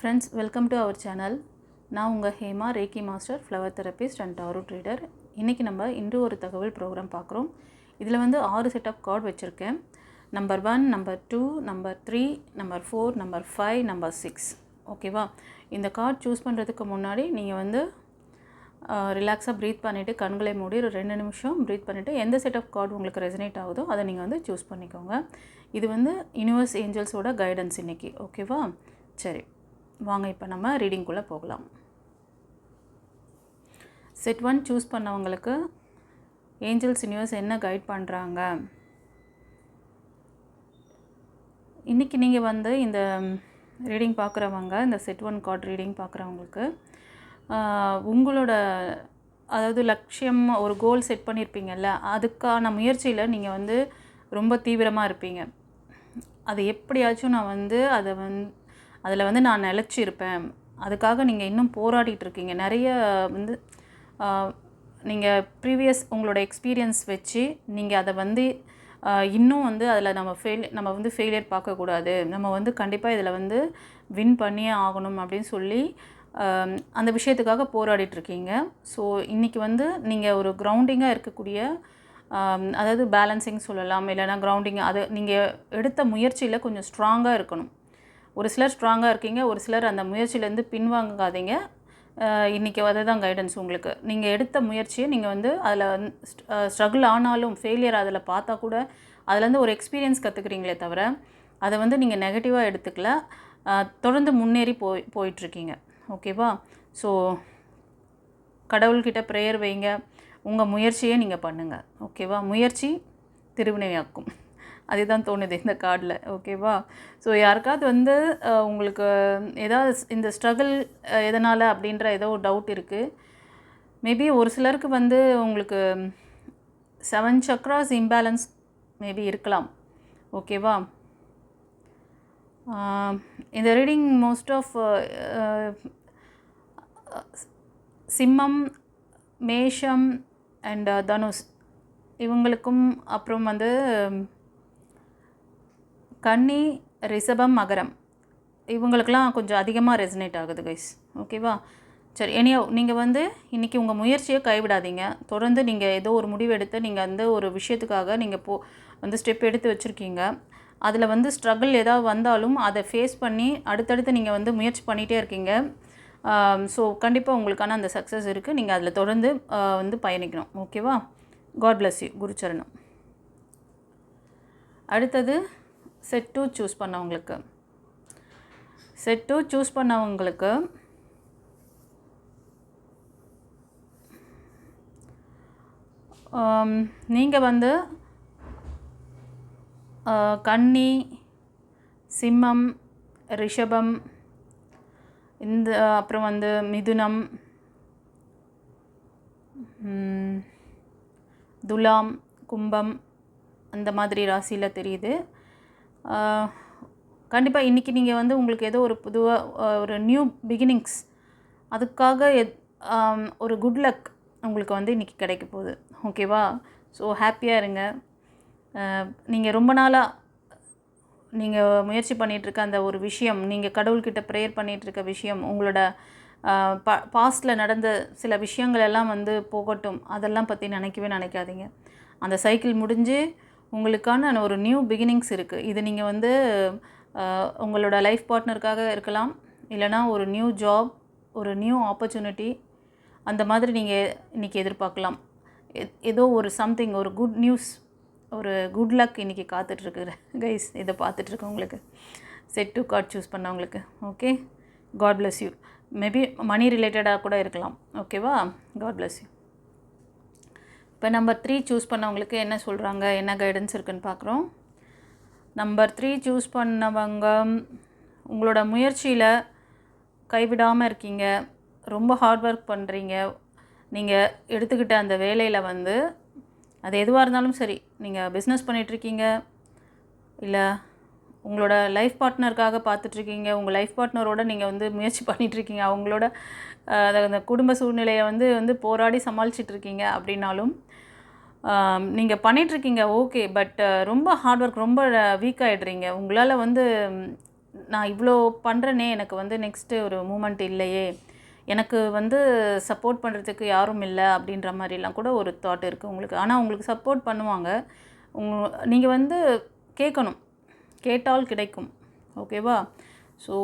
Friends welcome to our channel நான் உங்கள் Hema reiki master flower therapist and tarot reader இன்றைக்கி நம்ம இன்று ஒரு தகவல் ப்ரோக்ராம் பார்க்குறோம். இதில் வந்து ஆறு செட் ஆஃப் கார்டு வச்சுருக்கேன். Number one number two number three number four number five number six ஓகேவா இந்த கார்டு சூஸ் பண்ணுறதுக்கு முன்னாடி நீங்கள் வந்து ரிலாக்ஸாக ப்ரீத் பண்ணிவிட்டு கண்களை மூடி ஒரு ரெண்டு நிமிஷம் ப்ரீத் பண்ணிவிட்டு எந்த செட் ஆஃப் கார்டு உங்களுக்கு ரெசனேட் ஆகுதோ அதை நீங்கள் வந்து சூஸ் பண்ணிக்கோங்க. இது வந்து யூனிவர்ஸ் ஏஞ்சல்ஸோட கைடன்ஸ் இன்றைக்கி ஓகேவா சரி. வாங்க இப்போ நம்ம ரீடிங்குள்ளே போகலாம். செட் ஒன் சூஸ் பண்ணவங்களுக்கு ஏஞ்சல்ஸ் யூனிவர்ஸ் என்ன கைட் பண்ணுறாங்க இன்றைக்கி நீங்கள் வந்து இந்த ரீடிங் பார்க்குறவங்க இந்த செட் ஒன் கார்ட் ரீடிங் பார்க்குறவங்களுக்கு உங்களோட அதாவது லட்சியம் ஒரு கோல் செட் பண்ணியிருப்பீங்கல்ல அதுக்கான முயற்சியில் நீங்கள் வந்து ரொம்ப தீவிரமாக இருப்பீங்க. அது எப்படியாச்சும் நான் வந்து அதை வந்து அதில் வந்து நான் நிலச்சிருப்பேன். அதுக்காக நீங்கள் இன்னும் போராடிட்டு இருக்கீங்க. நிறைய வந்து நீங்கள் ப்ரீவியஸ் உங்களோட எக்ஸ்பீரியன்ஸ் வச்சு நீங்கள் அதை வந்து இன்னும் வந்து அதில் நம்ம ஃபெயில் நம்ம வந்து ஃபெயிலியர் பார்க்கக்கூடாது. நம்ம வந்து கண்டிப்பாக இதில் வந்து வின் பண்ணியே ஆகணும் அப்படின்னு சொல்லி அந்த விஷயத்துக்காக போராடிட்டுருக்கீங்க ஸோ இன்றைக்கி வந்து நீங்கள் ஒரு கிரவுண்டிங்காக இருக்கக்கூடிய அதாவது பேலன்சிங் சொல்லலாம். இல்லைனா கிரவுண்டிங் அது நீங்கள் எடுத்த முயற்சியில் கொஞ்சம் ஸ்ட்ராங்காக இருக்கணும். ஒரு சிலர் ஸ்ட்ராங்காக இருக்கீங்க ஒரு சிலர் அந்த முயற்சியிலேருந்து பின்வாங்காதீங்க. இன்றைக்கி அதுதான் கைடன்ஸ் உங்களுக்கு. நீங்கள் எடுத்த முயற்சியை நீங்கள் வந்து அதில் வந்து ஸ்ட்ரகிள் ஆனாலும் ஃபெயிலியர் அதில் பார்த்தா கூட அதுலேருந்து ஒரு எக்ஸ்பீரியன்ஸ் கற்றுக்குறீங்களே தவிர அதை வந்து நீங்கள் நெகட்டிவாக எடுத்துக்கல. தொடர்ந்து முன்னேறி போய் போயிட்டுருக்கீங்க. ஓகேவா ஸோ கடவுள்கிட்ட ப்ரேயர் வைங்க. உங்கள் முயற்சியே நீங்கள் பண்ணுங்கள் ஓகேவா முயற்சி திருவினையாக்கும். அதுதான் தோணுது இந்த கார்டில் ஓகேவா ஸோ யாருக்காவது வந்து உங்களுக்கு ஏதாவது இந்த ஸ்ட்ரகிள் எதனால் அப்படின்ற ஏதோ ஒரு டவுட் இருக்குது மேபி ஒரு சிலருக்கு வந்து உங்களுக்கு செவன் சக்ராஸ் இம்பேலன்ஸ் மேபி இருக்கலாம். ஓகேவா இந்த ரீடிங் மோஸ்ட் ஆஃப் சிம்மம் மேஷம் அண்ட் தனுஷ். இவங்களுக்கும் அப்புறம் வந்து கன்னி ரிஷபம் மகரம். இவங்களுக்கெல்லாம் கொஞ்சம் அதிகமாக ரெசனேட் ஆகுது கைஸ் ஓகேவா சரி இனியோ நீங்கள் வந்து இன்றைக்கி உங்கள் முயற்சியை கைவிடாதீங்க. தொடர்ந்து நீங்கள் ஏதோ ஒரு முடிவு எடுத்து நீங்கள் அந்த ஒரு விஷயத்துக்காக நீங்கள் போ வந்து ஸ்டெப் எடுத்து வச்சுருக்கீங்க. அதில் வந்து ஸ்ட்ரகிள் ஏதாவது வந்தாலும் அதை ஃபேஸ் பண்ணி அடுத்தடுத்து நீங்கள் வந்து முயற்சி பண்ணிகிட்டே இருக்கீங்க. ஸோ கண்டிப்பாக உங்களுக்கான அந்த சக்ஸஸ் இருக்குது நீங்கள் அதில் தொடர்ந்து வந்து பயணிக்கணும். ஓகேவா காட் பிளஸ் யூ குருச்சரணம். அடுத்தது செட் டூ சூஸ் பண்ணவங்களுக்கு. செட் டூ சூஸ் பண்ணவங்களுக்கு. Um, நீங்கள் வந்து uh, கன்னி சிம்மம் ரிஷபம் இந்த அப்புறம் வந்து மிதுனம் துலாம் கும்பம் அந்த மாதிரி ராசியில் தெரியுது. கண்டிப்பாக இன்றைக்கி நீங்கள் வந்து உங்களுக்கு ஏதோ ஒரு புதுவாக ஒரு நியூ பிகினிங்ஸ் அதுக்காக எத் ஒரு குட் லக் உங்களுக்கு வந்து இன்றைக்கி கிடைக்க போகுது. ஓகேவா ஸோ ஹாப்பியாக இருங்க. நீங்கள் ரொம்ப நாளாக நீங்கள் முயற்சி பண்ணிகிட்ருக்க அந்த ஒரு விஷயம் நீங்கள் கடவுள்கிட்ட ப்ரேயர் பண்ணிகிட்ருக்க விஷயம் உங்களோட பா பாஸ்டில் நடந்த சில விஷயங்கள் எல்லாம் வந்து போகட்டும். அதெல்லாம் பற்றி நினைக்கவே நினைக்காதீங்க. அந்த சைக்கிள் முடிஞ்சு உங்களுக்கான ஒரு நியூ பிகினிங்ஸ் இருக்குது இது நீங்கள் வந்து உங்களோட லைஃப் பார்ட்னருக்காக இருக்கலாம். இல்லைனா ஒரு நியூ ஜாப் ஒரு நியூ ஆப்பர்ச்சுனிட்டி அந்த மாதிரி நீங்கள் இன்றைக்கி எதிர்பார்க்கலாம். ஏதோ ஒரு சம்திங் ஒரு குட் நியூஸ் ஒரு குட் லக் இன்றைக்கி காத்துட்ருக்கு கைஸ் இதை பார்த்துட்ருக்கு உங்களுக்கு. செட் டு கார்ட் சூஸ் பண்ணவங்களுக்கு. Okay god bless you maybe money ரிலேட்டடாக கூட இருக்கலாம். ஓகேவா காட் பிளஸ் யூ இப்போ நம்பர் த்ரீ சூஸ் பண்ணவங்களுக்கு என்ன சொல்கிறாங்க என்ன கைடன்ஸ் இருக்குன்னு பார்க்குறோம். நம்பர் த்ரீ சூஸ் பண்ணவங்க உங்களோட முயற்சியில் கைவிடாமல் இருக்கீங்க. ரொம்ப ஹார்ட் ஒர்க் பண்ணுறீங்க நீங்கள் எடுத்துக்கிட்ட அந்த வேலையில் வந்து அது எதுவாக இருந்தாலும் சரி நீங்கள் பிஸ்னஸ் பண்ணிகிட்ருக்கீங்க இல்லை உங்களோட லைஃப் பார்ட்னருக்காக பார்த்துட்ருக்கீங்க உங்கள் லைஃப் பார்ட்னரோட நீங்கள் வந்து முயற்சி பண்ணிகிட்ருக்கீங்க அவங்களோட அந்த குடும்ப சூழ்நிலையை வந்து வந்து போராடி சமாளிச்சிட்ருக்கீங்க அப்படின்னாலும் நீங்கள் பண்ணிகிட்ருக்கீங்க ஓகே பட் ரொம்ப ஹார்ட் ஒர்க் ரொம்ப வீக் ஆகிடுறீங்க உங்களால் வந்து நான் இவ்வளோ பண்ணுறேனே எனக்கு வந்து நெக்ஸ்ட்டு ஒரு மூமெண்ட் இல்லையே. எனக்கு வந்து சப்போர்ட் பண்ணுறதுக்கு யாரும் இல்லை அப்படின்ற மாதிரிலாம் கூட ஒரு தாட் இருக்குது உங்களுக்கு. ஆனால் உங்களுக்கு சப்போர்ட் பண்ணுவாங்க. உங்க நீங்கள் வந்து கேட்கணும். கேட்டால் கிடைக்கும். ஓகேவா ஸோ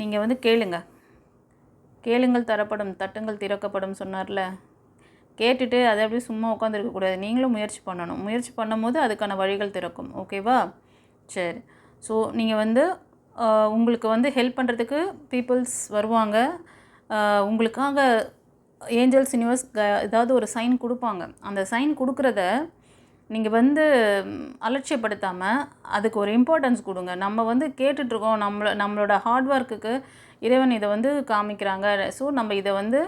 நீங்கள் வந்து கேளுங்க. கேளுங்கள் தரப்படும் தட்டுங்கள் திறக்கப்படும் சொன்னார்ல? கேட்டுட்டு அதை அப்படியே சும்மா உட்காந்துருக்கக்கூடாது நீங்களும் முயற்சி பண்ணணும். முயற்சி பண்ணும்போது அதுக்கான வழிகள் திறக்கும். ஓகேவா சரி. ஸோ நீங்கள் வந்து உங்களுக்கு வந்து ஹெல்ப் பண்ணுறதுக்கு பீப்புள்ஸ் வருவாங்க. உங்களுக்காக ஏஞ்சல்ஸ் யூனிவர்ஸ் ஏதாவது ஒரு சைன் கொடுப்பாங்க. அந்த சைன் கொடுக்குறத நீங்கள் வந்து அலட்சியப்படுத்தாமல் அதுக்கு ஒரு இம்பார்ட்டன்ஸ் கொடுங்க. நம்ம வந்து கேட்டுட்ருக்கோம் நம்மள நம்மளோட ஹார்ட் ஒர்க்குக்கு இறைவன் இதை வந்து காமிக்கிறாங்க. ஸோ நம்ம இதை வந்து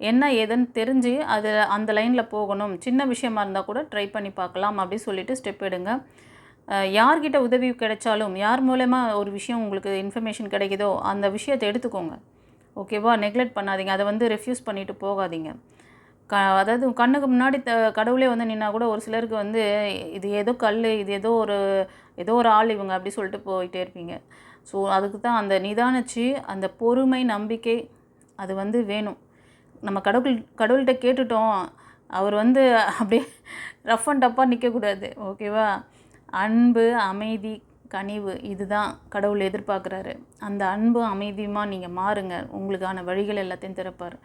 என்ன ஏதுன்னு தெரிஞ்சு அது அந்த லைனில் போகணும். சின்ன விஷயமா இருந்தால் கூட ட்ரை பண்ணி பார்க்கலாம் அப்படி சொல்லிட்டு ஸ்டெப் எடுங்க. யார்கிட்ட உதவி கிடைச்சாலும் யார் மூலயமா ஒரு விஷயம் உங்களுக்கு இன்ஃபர்மேஷன் கிடைக்குதோ அந்த விஷயத்தை எடுத்துக்கோங்க. ஓகேவா நெக்லெக்ட் பண்ணாதீங்க. அதை வந்து ரெஃப்யூஸ் பண்ணிட்டு போகாதீங்க. க அதாவது கண்ணுக்கு முன்னாடி த கடவுளே வந்து நின்னா கூட ஒரு சிலருக்கு வந்து இது ஏதோ கல் இது ஏதோ ஒரு ஏதோ ஒரு ஆள் இவங்க அப்படி சொல்லிட்டு போயிட்டே இருப்பீங்க. ஸோ அதுக்கு தான் அந்த நிதானிச்சு அந்த பொறுமை நம்பிக்கை அது வந்து வேணும். நம்ம கடவுள் கடவுள்கிட்ட கேட்டுட்டோம். அவர் வந்து அப்படியே ரஃப் அண்ட் டப்பாக நிற்கக்கூடாது ஓகேவா அன்பு அமைதி கனிவு இதுதான் கடவுள் எதிர்பார்க்குறாரு. அந்த அன்பு அமைதியுமா நீங்கள் மாறுங்க. உங்களுக்கான வழிகள் எல்லாத்தையும் திறப்பார்.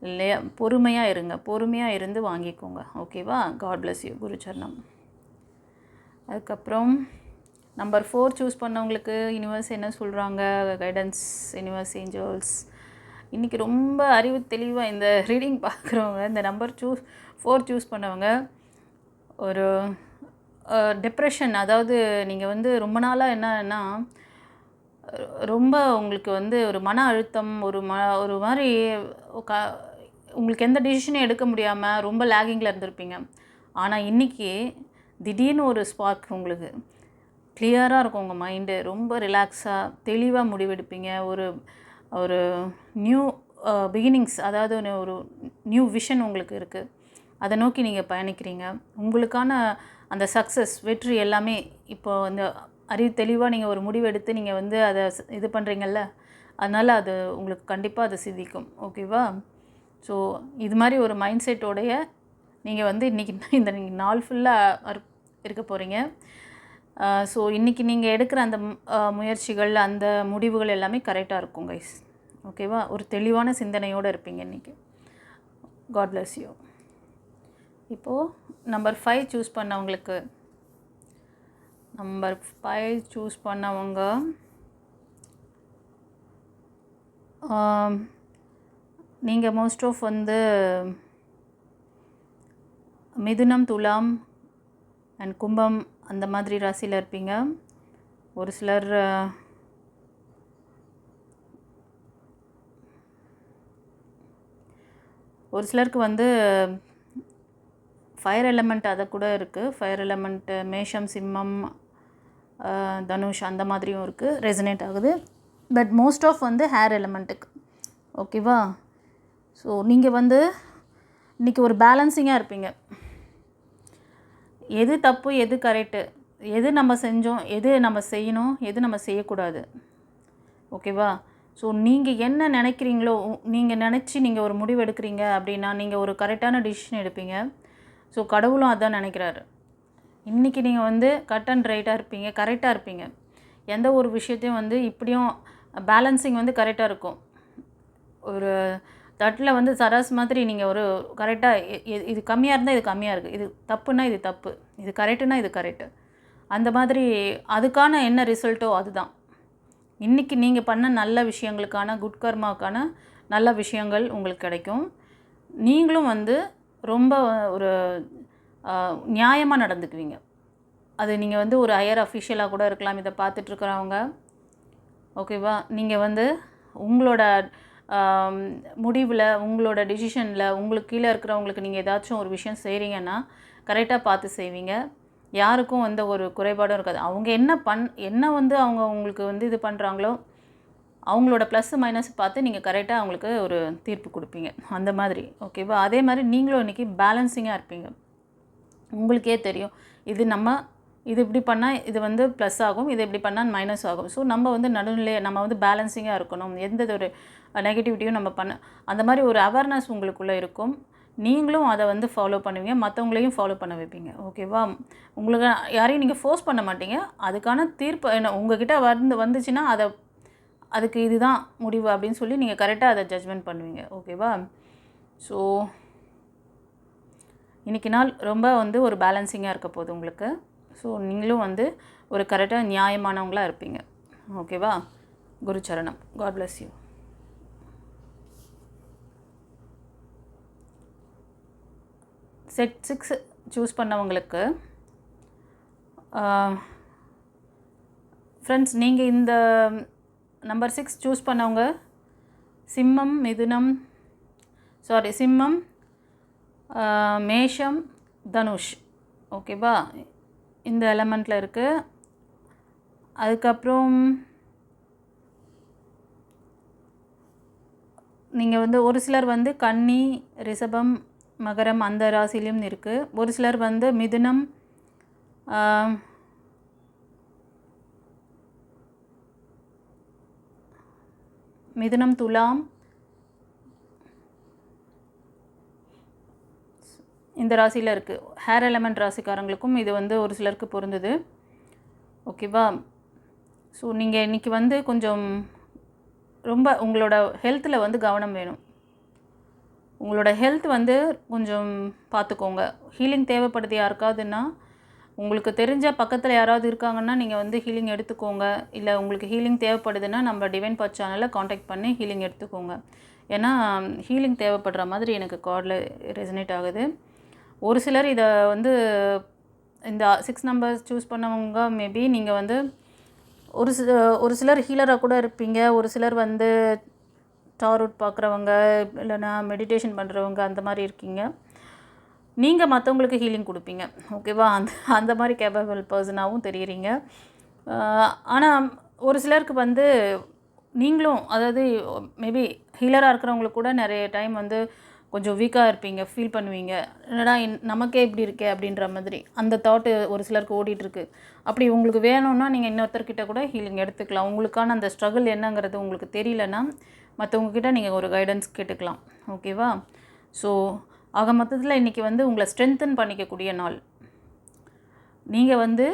இல்லையா பொறுமையாக இருங்க. பொறுமையாக இருந்து வாங்கிக்கோங்க. ஓகேவா காட் பிளஸ் யூ குரு அதுக்கப்புறம் நம்பர் ஃபோர் சூஸ் பண்ணவங்களுக்கு யூனிவர்ஸ் என்ன சொல்கிறாங்க கைடன்ஸ் யூனிவர்ஸ் ஏஞ்சல்ஸ் இன்றைக்கி ரொம்ப அறிவு தெளிவாக இந்த ரீடிங் பார்க்குறவங்க இந்த நம்பர் சூஸ் ஃபோர் சூஸ் பண்ணவங்க ஒரு டிப்ரெஷன் அதாவது நீங்கள் வந்து ரொம்ப நாளாக என்னன்னா ரொம்ப உங்களுக்கு வந்து ஒரு மன அழுத்தம் ஒரு ம ஒரு மாதிரி க உங்களுக்கு எந்த டிசிஷனும் எடுக்க முடியாமல் ரொம்ப லேகிங்கில் இருந்திருப்பீங்க. ஆனால் இன்றைக்கி திடீர்னு ஒரு ஸ்பார்க் உங்களுக்கு கிளியராக இருக்கும் உங்கள் மைண்டு ரொம்ப ரிலாக்ஸாக தெளிவாக முடிவெடுப்பீங்க. ஒரு ஒரு நியூ பிகினிங்ஸ் uh, அதாவது ஒரு ஒரு நியூ விஷன் உங்களுக்கு இருக்குது அதை நோக்கி நீங்கள் பயணிக்கிறீங்க. உங்களுக்கான அந்த சக்ஸஸ் வெற்றி எல்லாமே இப்போ அந்த அறிவு தெளிவாக நீங்கள் ஒரு முடிவு எடுத்து நீங்கள் வந்து அதை இது பண்ணுறீங்கல்ல அதனால் அது உங்களுக்கு கண்டிப்பாக அது சிதிக்கும் ஓகேவா ஸோ இது மாதிரி ஒரு மைண்ட் செட்டோடைய நீங்கள் வந்து இன்றைக்கி இந்த நீங்கள் நாள் ஃபுல்லாக இருக்க போகிறீங்க ஸோ இன்றைக்கி நீங்கள் எடுக்கிற அந்த முயற்சிகள் அந்த முடிவுகள் எல்லாமே கரெக்டாக இருக்கும் கைஸ் ஓகேவா ஒரு தெளிவான சிந்தனையோடு இருப்பீங்க இன்றைக்கி காட் பிளஸ் யூ இப்போது நம்பர் ஃபைவ் சூஸ் பண்ணவங்களுக்கு. நம்பர் ஃபைவ் சூஸ் பண்ணவங்க நீங்கள் மோஸ்ட் ஆஃப் வந்து மிதுனம் துலாம் அண்ட் கும்பம் அந்த மாதிரி ராசியில் இருப்பீங்க. ஒரு சிலர் ஒரு சிலருக்கு வந்து ஃபயர் எலமெண்ட் அதை கூட இருக்குது ஃபயர் எலமெண்ட்டு மேஷம் சிம்மம் தனுஷ் அந்த மாதிரியும் இருக்குது ரெசனேட் ஆகுது. பட் மோஸ்ட் ஆஃப் வந்து ஹேர் எலமெண்ட்டுக்கு ஓகேவா ஸோ நீங்கள் வந்து இன்றைக்கி ஒரு பேலன்சிங்காக இருப்பீங்க. எது தப்பு எது கரெக்டு எது நம்ம செஞ்சோம் எது நம்ம செய்யணும் எது நம்ம செய்யக்கூடாது. ஓகேவா? ஸோ நீங்கள் என்ன நினைக்கிறீங்களோ நீங்கள் நினச்சி நீங்கள் ஒரு முடிவு எடுக்கிறீங்க அப்படின்னா நீங்கள் ஒரு கரெக்டான டிசிஷன் எடுப்பீங்க. ஸோ கடவுளும் அதான் நினைக்கிறாரு. இன்றைக்கி நீங்கள் வந்து கட் அண்ட் ரைட்டாக இருப்பீங்க கரெக்டாக இருப்பீங்க. எந்த ஒரு விஷயத்தையும் வந்து இப்படியும் பேலன்சிங் வந்து கரெக்டாக இருக்கும். ஒரு தட்டில் வந்து சராஸ் மாதிரி நீங்கள் ஒரு கரெக்டாக இது கம்மியாக இருந்தால் இது கம்மியாக இருக்குது இது தப்புன்னா இது தப்பு. இது கரெக்டுனா இது கரெக்டு அந்த மாதிரி அதுக்கான என்ன ரிசல்ட்டோ அதுதான். இன்றைக்கி நீங்கள் பண்ண நல்ல விஷயங்களுக்கான குட் கர்மாவுக்கான நல்ல விஷயங்கள் உங்களுக்கு கிடைக்கும். நீங்களும் வந்து ரொம்ப ஒரு நியாயமாக நடந்துக்குவீங்க. அது நீங்கள் வந்து ஒரு ஹையர் அஃபிஷியலாக கூட இருக்கலாம். இதை பார்த்துட்ருக்குறவங்க ஓகேவா? நீங்கள் வந்து உங்களோட முடிவில் உங்களோட டிசிஷனில் உங்களுக்கு கீழே இருக்கிறவங்களுக்கு நீங்கள் ஏதாச்சும் ஒரு விஷயம் செய்கிறீங்கன்னா கரெக்டாக பார்த்து செய்வீங்க. யாருக்கும் எந்த ஒரு குறைபாடும் இருக்காது. அவங்க என்ன பண் என்ன வந்து அவங்க உங்களுக்கு வந்து இது பண்ணுறாங்களோ அவங்களோட ப்ளஸ் மைனஸ் பார்த்து நீங்கள் கரெக்டாக அவங்களுக்கு ஒரு தீர்ப்பு கொடுப்பீங்க. அந்த மாதிரி ஓகேவா அதே மாதிரி நீங்களும் இன்றைக்கி பேலன்சிங்காக இருப்பீங்க. உங்களுக்கே தெரியும். இது நம்ம இது இப்படி பண்ணால் இது வந்து ப்ளஸ் ஆகும் இது இப்படி பண்ணால் மைனஸ் ஆகும். ஸோ நம்ம வந்து நடுநிலையை நம்ம வந்து பேலன்சிங்காக இருக்கணும். எந்த ஒரு நெகட்டிவிட்டியும் நம்ம பண்ண அந்த மாதிரி ஒரு அவேர்னஸ் உங்களுக்குள்ளே இருக்கும். நீங்களும் அதை வந்து ஃபாலோ பண்ணுவீங்க மற்றவங்களையும் ஃபாலோ பண்ண வைப்பீங்க. ஓகேவா உங்களுக்கு யாரையும் நீங்கள் ஃபோர்ஸ் பண்ண மாட்டீங்க. அதுக்கான தீர்ப்பு என்ன உங்ககிட்ட வந்து வந்துச்சுன்னா அதை அதுக்கு இதுதான் முடிவு அப்படின்னு சொல்லி நீங்கள் கரெக்டாக அதை ஜட்ஜ்மெண்ட் பண்ணுவீங்க. ஓகேவா ஸோ இன்றைக்கி நாள் ரொம்ப வந்து ஒரு பேலன்சிங்காக இருக்க போகுது உங்களுக்கு. ஸோ நீங்களும் வந்து ஒரு கரெக்டாக நியாயமானவங்களாக இருப்பீங்க. ஓகேவா குருச்சரணம் god bless you set six choose பண்ணவங்களுக்கு ஃப்ரெண்ட்ஸ் நீங்கள் இந்த நம்பர் சிக்ஸ் சூஸ் பண்ணவங்க சிம்மம் மிதுனம் சாரி சிம்மம் மேஷம் தனுஷ். ஓகேவா இந்த எலமெண்ட்டில் இருக்குது அதுக்கப்புறம் நீங்கள் வந்து ஒரு சிலர் வந்து கன்னி ரிஷபம் மகரம் அந்த ராசிலையும் இருக்குது ஒரு சிலர் வந்து மிதுனம் மிதுனம் துலாம் இந்த ராசியில் இருக்குது ஹேர் எலமெண்ட் ராசிக்காரங்களுக்கும் இது வந்து ஒரு சிலருக்கு பொருந்தது. ஓகேவா ஸோ நீங்கள் இன்றைக்கி வந்து கொஞ்சம் ரொம்ப உங்களோட ஹெல்த்தில் வந்து கவனம் வேணும். உங்களோட ஹெல்த் வந்து கொஞ்சம் பார்த்துக்கோங்க ஹீலிங் தேவைப்படுது யாருக்காவதுன்னா உங்களுக்கு தெரிஞ்ச பக்கத்தில் யாராவது இருக்காங்கன்னா நீங்கள் வந்து ஹீலிங் எடுத்துக்கோங்க. இல்லை உங்களுக்கு ஹீலிங் தேவைப்படுதுன்னா நம்ம டிவைன் பாத் சேனலில் காண்டாக்ட் பண்ணி ஹீலிங் எடுத்துக்கோங்க. ஏன்னா ஹீலிங் தேவைப்படுற மாதிரி எனக்கு கார்டில் ரெசனேட் ஆகுது. ஒரு சிலர் இதை வந்து இந்த சிக்ஸ் நம்பர்ஸ் சூஸ் பண்ணவங்க மேபி நீங்கள் வந்து ஒரு சில ஒரு சிலர் ஹீலராக கூட இருப்பீங்க. ஒரு சிலர் வந்து டாரூட் பார்க்குறவங்க இல்லைன்னா மெடிடேஷன் பண்ணுறவங்க அந்த மாதிரி இருக்கீங்க. நீங்கள் மற்றவங்களுக்கு ஹீலிங் கொடுப்பீங்க. ஓகேவா அந்த அந்த மாதிரி கேபபிள் பர்சனாகவும் தெரியுறீங்க. ஆனால் ஒரு சிலருக்கு வந்து நீங்களும் அதாவது மேபி ஹீலராக இருக்கிறவங்களுக்கு கூட நிறைய டைம் வந்து கொஞ்சம் வீக்காக இருப்பீங்க ஃபீல் பண்ணுவீங்க. என்னடா இன்- நமக்கே இப்படி இருக்கே அப்படின்ற மாதிரி. அந்த தாட்டு ஒரு சிலருக்கு ஓடிட்டுருக்கு. அப்படி உங்களுக்கு வேணும்னா நீங்கள் இன்னொருத்தர்கிட்ட கூட ஹீலிங் எடுத்துக்கலாம். உங்களுக்கான அந்த ஸ்ட்ரகிள் என்னங்கிறது உங்களுக்கு தெரியலன்னா மற்றவங்கக்கிட்ட நீங்கள் ஒரு கைடன்ஸ் கேட்டுக்கலாம். ஓகேவா ஸோ ஆக மொத்தத்தில் இன்றைக்கி வந்து உங்களை ஸ்ட்ரென்தன் பண்ணிக்கக்கூடிய நாள். நீங்கள் வந்து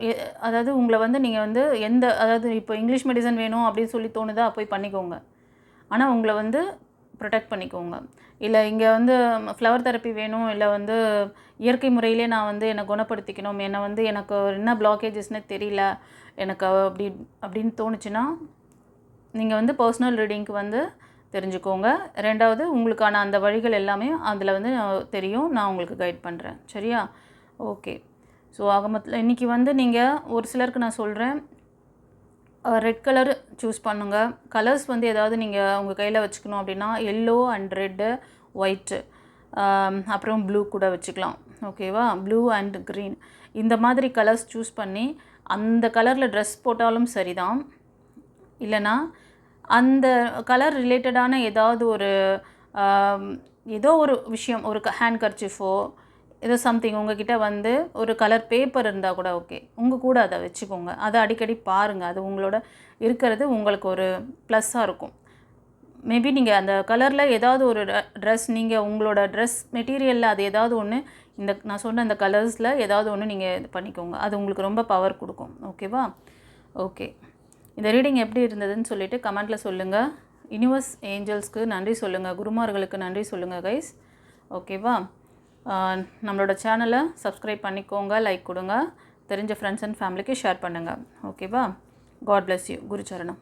எ- அதாவது உங்களை வந்து நீங்கள் வந்து எந்த அதாவது இப்போ இங்கிலீஷ் மெடிசன் வேணும் அப்படின்னு சொல்லி தோணுதா போய் பண்ணிக்கோங்க. ஆனால் உங்களை வந்து ப்ரொடெக்ட் பண்ணிக்கோங்க. இல்லை இங்கே வந்து ஃப்ளவர் தெரப்பி வேணும் இல்லை வந்து இயற்கை முறையிலே நான் வந்து என்னை குணப்படுத்திக்கணும் என்னை வந்து எனக்கு என்ன பிளாக்கேஜஸ்னே தெரியல எனக்கு அப்படி அப்படின்னு தோணுச்சுன்னா நீங்கள் வந்து பர்சனல் ரீடிங்க்கு வந்து தெரிஞ்சுக்கோங்க. ரெண்டாவது உங்களுக்கான அந்த வழிகள் எல்லாமே அதில் வந்து தெரியும் நான் உங்களுக்கு கைட் பண்ணுறேன் சரியா? ஓகே ஸோ ஆக மொத்தத்தில் இன்றைக்கி வந்து நீங்கள் ஒரு சிலருக்கு நான் சொல்கிறேன் ரெட் கலர் சூஸ் பண்ணுங்கள் கலர்ஸ் வந்து ஏதாவது நீங்கள் உங்கள் கையில் வச்சுக்கணும் அப்படின்னா எல்லோ அண்ட் ரெட்டு ஒயிட்டு அப்புறம் ப்ளூ கூட வச்சுக்கலாம். ஓகேவா ப்ளூ அண்ட் க்ரீன் இந்த மாதிரி கலர்ஸ் சூஸ் பண்ணி அந்த கலரில் ட்ரெஸ் போட்டாலும் சரிதான். இல்லைன்னா அந்த கலர் ரிலேட்டடான ஏதாவது ஒரு ஏதோ ஒரு விஷயம் ஒரு ஹேண்ட் கர்ச்சிஃபோ ஏதோ சம்திங் உங்ககிட்ட வந்து ஒரு கலர் பேப்பர் இருந்தால் கூட ஓகே உங்கள் கூட அதை வச்சுக்கோங்க. அதை அடிக்கடி பாருங்கள் அது உங்களோட இருக்கிறது உங்களுக்கு ஒரு ப்ளஸ்ஸாக இருக்கும். மேபி நீங்கள் அந்த கலரில் ஏதாவது ஒரு ட்ரெஸ் நீங்கள் உங்களோட ட்ரெஸ் மெட்டீரியலில் அது ஏதாவது ஒன்று இந்த நான் சொன்ன அந்த கலர்ஸில் ஏதாவது ஒன்று நீங்கள் இது பண்ணிக்கோங்க. அது உங்களுக்கு ரொம்ப பவர் கொடுக்கும். ஓகேவா ஓகே இந்த ரீடிங் எப்படி இருந்ததுன்னு சொல்லிட்டு கமெண்ட்டில் சொல்லுங்கள் யூனிவர்ஸ் ஏஞ்சல்ஸ்க்கு நன்றி சொல்லுங்கள் குருமார்களுக்கு நன்றி சொல்லுங்கள் கைஸ் ஓகேவா நம்மளோட சேனலை சப்ஸ்கிரைப் பண்ணிக்கோங்க லைக் கொடுங்க. தெரிஞ்ச ஃப்ரெண்ட்ஸ் அண்ட் ஃபேமிலிக்கு ஷேர் பண்ணுங்கள் ஓகேவா காட் பிளஸ் யூ குருச்சரணம்